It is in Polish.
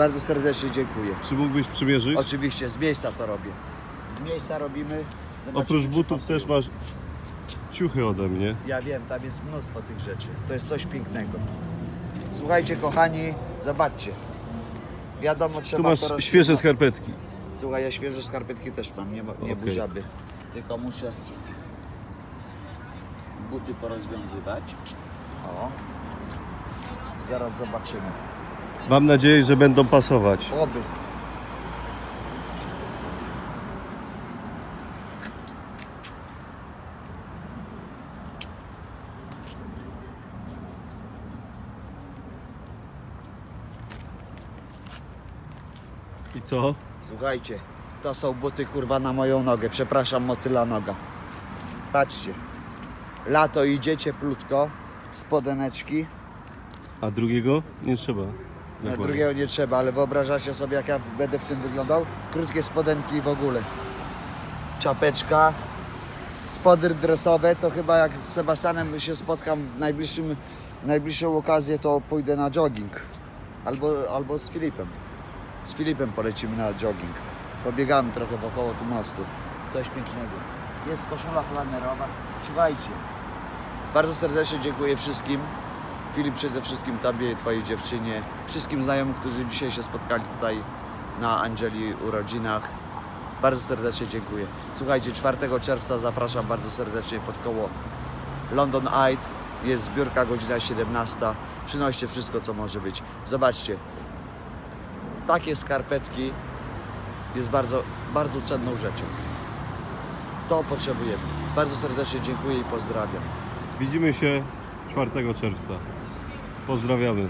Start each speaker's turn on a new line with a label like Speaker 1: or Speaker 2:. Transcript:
Speaker 1: Bardzo serdecznie dziękuję.
Speaker 2: Czy mógłbyś przymierzyć?
Speaker 1: Oczywiście, z miejsca to robię. Z miejsca robimy. Zobaczymy,
Speaker 2: Oprócz
Speaker 1: czy
Speaker 2: butów
Speaker 1: pasuje.
Speaker 2: też masz ciuchy ode mnie.
Speaker 1: Ja wiem, tam jest mnóstwo tych rzeczy. To jest coś pięknego. Słuchajcie, kochani, zobaczcie. Wiadomo, trzeba
Speaker 2: Tu masz
Speaker 1: to rozwiązać.
Speaker 2: świeże skarpetki.
Speaker 1: Słuchaj, ja świeże skarpetki też mam, nie, ma- nie
Speaker 2: Okej.
Speaker 1: buziaby. Tylko muszę buty porozwiązywać. O. Zaraz zobaczymy.
Speaker 2: Mam nadzieję, że będą pasować.
Speaker 1: Oby.
Speaker 2: I co?
Speaker 1: Słuchajcie, to są buty kurwa na moją nogę. Przepraszam, motyla noga. Patrzcie. Lato idzie cieplutko, spodeneczki.
Speaker 2: A drugiego? Nie trzeba. Zakładać.
Speaker 1: drugiego nie trzeba, ale wyobrażacie sobie, jak ja będę w tym wyglądał? Krótkie spodenki w ogóle. Czapeczka. Spodry dresowe, to chyba jak z Sebastianem się spotkam w najbliższym, najbliższą okazję, to pójdę na jogging. Albo, albo z Filipem. Z Filipem polecimy na jogging. Pobiegamy trochę wokoło tu mostów. Coś pięknego. Jest koszula flanerowa. Słuchajcie. Bardzo serdecznie dziękuję wszystkim. Filip, przede wszystkim Tobie, Twojej dziewczynie, wszystkim znajomym, którzy dzisiaj się spotkali tutaj na Angeli urodzinach. Bardzo serdecznie dziękuję. Słuchajcie, 4 czerwca zapraszam bardzo serdecznie pod koło London Eye. Jest zbiórka, godzina 17. Przynoście wszystko, co może być. Zobaczcie, takie skarpetki jest bardzo, bardzo cenną rzeczą. To potrzebujemy. Bardzo serdecznie dziękuję i pozdrawiam.
Speaker 2: Widzimy się 4 czerwca. Pozdrawiamy.